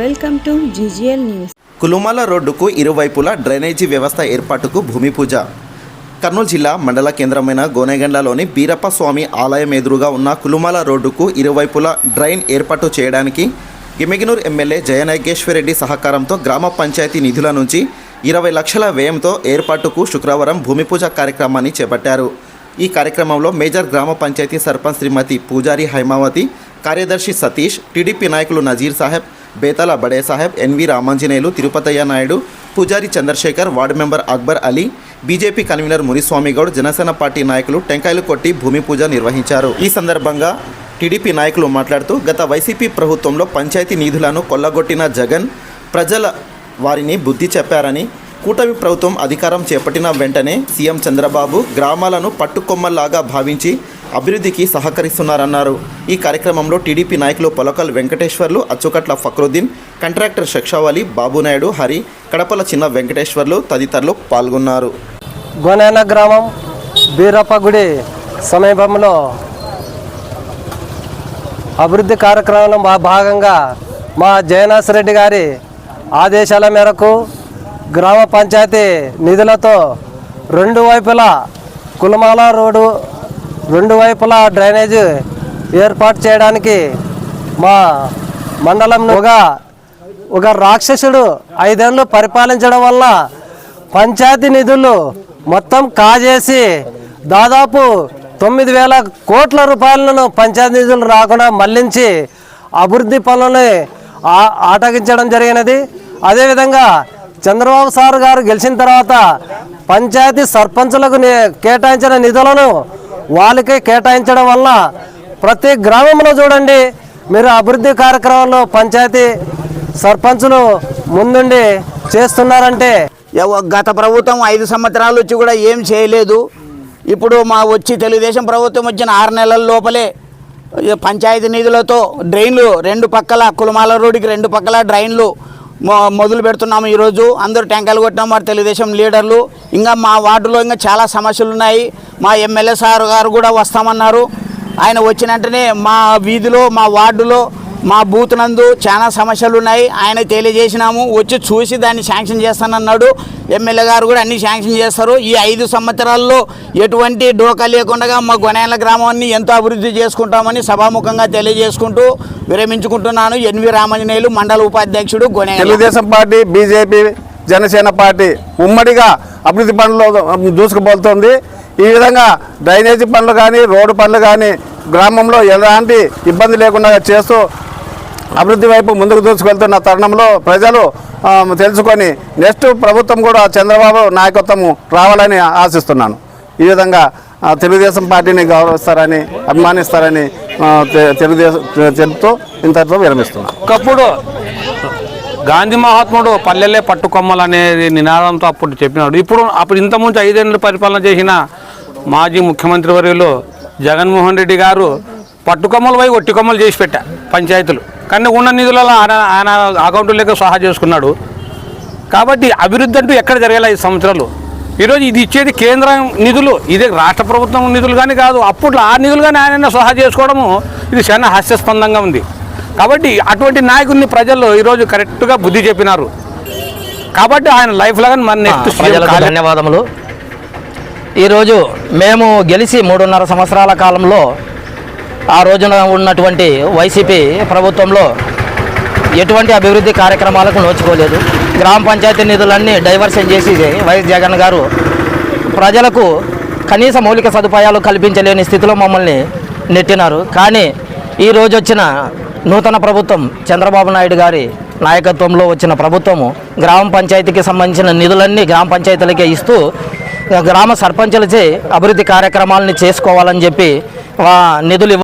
Welcome to GGL news. Kulumala రోడ్డుకు ఇరువైపులా drainage వ్యవస్థ ఏర్పాటుకు భూమి పూజ. కర్నూలు జిల్లా మండల కేంద్రమైన గోనెగండ్లలోని బీరప్ప స్వామి ఆలయం ఎదురుగా ఉన్న కులుమాల రోడ్డుకు ఇరువైపులా డ్రైన్ ఏర్పాటు చేయడానికి గిమిగినూర్ ఎమ్మెల్యే జయనాగేశ్వరరెడ్డి సహకారంతో గ్రామ పంచాయతీ నిధుల నుంచి ఇరవై లక్షల వ్యయంతో ఏర్పాటుకు శుక్రవారం భూమి పూజ కార్యక్రమాన్ని చేపట్టారు. ఈ కార్యక్రమంలో మేజర్ గ్రామ పంచాయతీ సర్పంచ్ శ్రీమతి పూజారి హైమావతి కార్యదర్శి సతీష్ టీడీపీ నాయకులు Nazir Saheb Betala Bade Saheb NV Ramanjaneyulu Tirupathaiah Naidu Pujari Chandrashekar ward member Akbar Ali BJP convener Muriswamy Goud Janasena party నాయకులు టెంకాయలు కొట్టి భూమి పూజ నిర్వహించారు. ఈ సందర్భంగా టీడీపీ నాయకులు మాట్లాడుతూ గత వైసీపీ ప్రభుత్వంలో పంచాయతీ నిధులను కొల్లగొట్టిన జగన్ ప్రజల వారిని బుద్ధి చెప్పారని కూటమి ప్రభుత్వం అధికారం చేపట్టిన వెంటనే సీఎం చంద్రబాబు గ్రామాలను పట్టుకొమ్మల్లాగా భావించి అభివృద్ధికి సహకరిస్తున్నారన్నారు. ఈ కార్యక్రమంలో టీడీపీ నాయకులు పొలకల్ వెంకటేశ్వర్లు అచ్చుకట్ల ఫక్రుద్దీన్ కంట్రాక్టర్ శక్షావలి బాబునాయుడు హరి కడపల చిన్న వెంకటేశ్వర్లు తదితరులు పాల్గొన్నారు. గోనేన గ్రామం బీరప్ప గుడి సమీపంలో అభివృద్ధి కార్యక్రమంలో మా భాగంగా మా జయనాథ్ రెడ్డి గారి ఆదేశాల మేరకు గ్రామ పంచాయతీ నిధులతో రెండు వైపులా కులమాల రోడ్డు రెండు వైపులా డ్రైనేజ్ ఏర్పాటు చేయడానికి మా మండలం ఒక ఒక రాక్షసుడు ఐదేళ్ళు పరిపాలించడం వల్ల పంచాయతీ నిధులు మొత్తం కాజేసి దాదాపు తొమ్మిది వేల కోట్ల రూపాయలను పంచాయతీ నిధులు రాకుండా మళ్ళించి అభివృద్ధి పనులని ఆ- ఆటగించడం జరిగినది. అదేవిధంగా చంద్రబాబు సార్ గారు గెలిచిన తర్వాత పంచాయతీ సర్పంచులకు కేటాయించిన నిధులను వాళ్ళకే కేటాయించడం వల్ల ప్రతి గ్రామంలో చూడండి మీరు అభివృద్ధి కార్యక్రమంలో పంచాయతీ సర్పంచులు ముందుండి చేస్తున్నారంటే గత ప్రభుత్వం ఐదు సంవత్సరాలు వచ్చి కూడా ఏం చేయలేదు. ఇప్పుడు మా వచ్చి తెలుగుదేశం ప్రభుత్వం వచ్చిన ఆరు నెలల లోపలే పంచాయతీ నిధులతో డ్రైన్లు రెండు పక్కల కులమాల రోడ్డుకి రెండు పక్కల డ్రైన్లు మొదలు పెడుతున్నాము ఈరోజు. అందరూ ట్యాంకర్లు కొట్టినాం. మరి తెలుగుదేశం లీడర్లు ఇంకా మా వార్డులో ఇంకా చాలా సమస్యలు ఉన్నాయి. మా ఎమ్మెల్యే సార్ గారు కూడా వస్తామన్నారు. ఆయన వచ్చిన వెంటనే మా వీధిలో మా వార్డులో మా బూత్ నందు చాలా సమస్యలు ఉన్నాయి ఆయన తెలియజేసినాము వచ్చి చూసి దాన్ని శాంక్షన్ చేస్తానన్నాడు. ఎమ్మెల్యే గారు కూడా అన్ని శాంక్షన్ చేస్తారు. ఈ ఐదు సంవత్సరాల్లో ఎటువంటి డోకా లేకుండా మా గొనేల గ్రామాన్ని ఎంతో అభివృద్ధి చేసుకుంటామని సభాముఖంగా తెలియజేసుకుంటూ విరమించుకుంటున్నాను. ఎన్వి రామాంజనేయులు మండల ఉపాధ్యక్షుడు గొనే Telugu Desam party BJP Janasena party ఉమ్మడిగా అభివృద్ధి పనులు దూసుకుపోతుంది. ఈ విధంగా డ్రైనేజీ పనులు కానీ రోడ్డు పనులు కానీ గ్రామంలో ఎలాంటి ఇబ్బంది లేకుండా చేస్తూ అభివృద్ధి వైపు ముందుకు దూసుకెళ్తున్న తరుణంలో ప్రజలు తెలుసుకొని నెక్స్ట్ ప్రభుత్వం కూడా చంద్రబాబు నాయకత్వము రావాలని ఆశిస్తున్నాను. ఈ విధంగా తెలుగుదేశం పార్టీని గౌరవిస్తారని అభిమానిస్తారని తెలుగుదేశం తెలుపుతూ ఇంతటితో విరమిస్తున్నాను. ఒకప్పుడు గాంధీ మహాత్ముడు పల్లెలే పట్టుకొమ్మలు అనేది నినాదంతో అప్పుడు చెప్పినాడు. ఇప్పుడు అప్పుడు ఇంతకుముందు ఐదేళ్ళు పరిపాలన చేసిన మాజీ ముఖ్యమంత్రి వర్యులు జగన్మోహన్ రెడ్డి గారు పట్టుకొమ్మలు పోయి ఒట్టికొమ్మలు చేసి పెట్టా పంచాయతీలు. కానీ ఉన్న నిధులలో ఆయన ఆయన అకౌంట్లోకి సహా చేసుకున్నాడు. కాబట్టి అభివృద్ధి అంటూ ఎక్కడ జరగాలి ఐదు సంవత్సరాలు? ఈరోజు ఇది ఇచ్చేది కేంద్ర నిధులు ఇది రాష్ట్ర ప్రభుత్వం నిధులు కానీ కాదు అప్పట్లో ఆ నిధులు కానీ ఆయన సహా చేసుకోవడము ఇది చాలా హాస్యాస్పందంగా ఉంది. కాబట్టి అటువంటి నాయకుల్ని ప్రజలు ఈరోజు కరెక్ట్గా బుద్ధి చెప్పినారు. కాబట్టి ఆయన లైఫ్ లాగా మన నెక్స్ట్ ధన్యవాదములు. ఈరోజు మేము గెలిచి మూడున్నర సంవత్సరాల కాలంలో ఆ రోజున ఉన్నటువంటి వైసీపీ ప్రభుత్వంలో ఎటువంటి అభివృద్ధి కార్యక్రమాలకు నోచుకోలేదు. గ్రామ పంచాయతీ నిధులన్నీ డైవర్షన్ చేసి వైఎస్ జగన్ గారు ప్రజలకు కనీస మౌలిక సదుపాయాలు కల్పించలేని స్థితిలో మమ్మల్ని నెట్టినారు. కానీ ఈ వచ్చిన నూతన ప్రభుత్వం చంద్రబాబు నాయుడు గారి నాయకత్వంలో వచ్చిన ప్రభుత్వము గ్రామ పంచాయతీకి సంబంధించిన నిధులన్నీ గ్రామ పంచాయతీలకే ఇస్తూ గ్రామ సర్పంచులచే అభివృద్ధి కార్యక్రమాలని చేసుకోవాలని చెప్పి నిధులు